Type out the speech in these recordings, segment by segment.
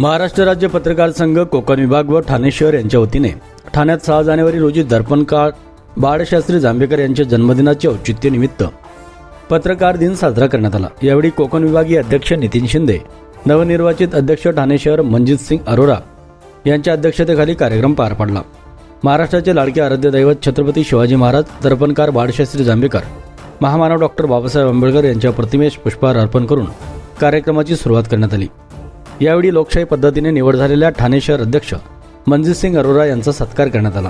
महाराष्ट्र राज्य पत्रकार संघ कोकण विभाग व ठाणे शहर यांच्या वतीने ठाण्यात सहा जानेवारी रोजी दर्पणकार बाळशास्त्री जांभेकर यांच्या जन्मदिनाच्या औचित्यनिमित्त पत्रकार दिन साजरा करण्यात आला. यावेळी कोकण विभागीय अध्यक्ष नितीन शिंदे नवनिर्वाचित अध्यक्ष ठाणे शहर मनजित सिंग अरोरा यांच्या अध्यक्षतेखाली कार्यक्रम पार पडला. महाराष्ट्राचे लाडके आराध्य दैवत छत्रपती शिवाजी महाराज दर्पणकार बाळशास्त्री जांभेकर महामानव डॉक्टर बाबासाहेब आंबेडकर यांच्या प्रतिमेस पुष्पहार अर्पण करून कार्यक्रमाची सुरुवात करण्यात आली. यावेळी लोकशाही पद्धतीने निवड झालेल्या ठाणे शहर अध्यक्ष मनजित सिंग अरोरा यांचा सत्कार करण्यात आला.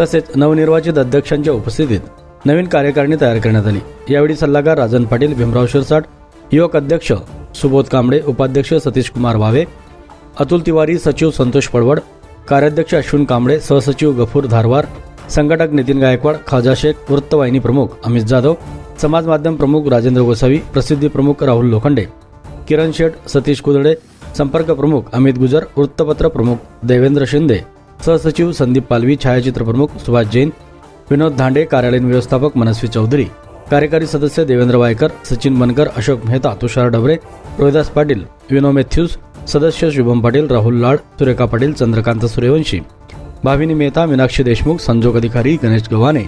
तसेच नवनिर्वाचित अध्यक्षांच्या उपस्थितीत नवीन कार्यकारिणी तयार करण्यात आली. यावेळी सल्लागार राजन पाटील भीमराव शिरसाट युवक अध्यक्ष सुबोध कांबळे उपाध्यक्ष सतीश कुमार भावे अतुल तिवारी सचिव संतोष पडवड कार्याध्यक्ष अश्विन कांबळे सहसचिव गफूर धारवार संघटक नितीन गायकवाड खाजा शेख वृत्तवाहिनी प्रमुख अमित जाधव समाज माध्यम प्रमुख राजेंद्र गोसावी प्रसिद्धी प्रमुख राहुल लोखंडे किरण शेठ सतीश कुदळे संपर्क प्रमुख अमित गुजर वृत्तपत्र प्रमुख देवेंद्र शिंदे सहसचिव संदीप पालवी छायाचित्र प्रमुख सुभाष जैन विनोद धांडे कार्यालयीन व्यवस्थापक मनस्वी चौधरी कार्यकारी सदस्य देवेंद्र वायकर सचिन बनकर अशोक मेहता तुषार डबरे रोहिदास पाटील विनो मॅथ्यूज सदस्य शुभम पाटील राहुल लाड सुरेखा पाटील चंद्रकांत सूर्यवंशी भाविनी मेहता मीनाक्षी देशमुख संजोग अधिकारी गणेश गव्हाणे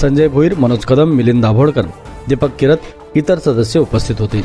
संजय भोईर मनोज कदम मिलिंद दाभोळकर दीपक किरत इतर सदस्य उपस्थित होते.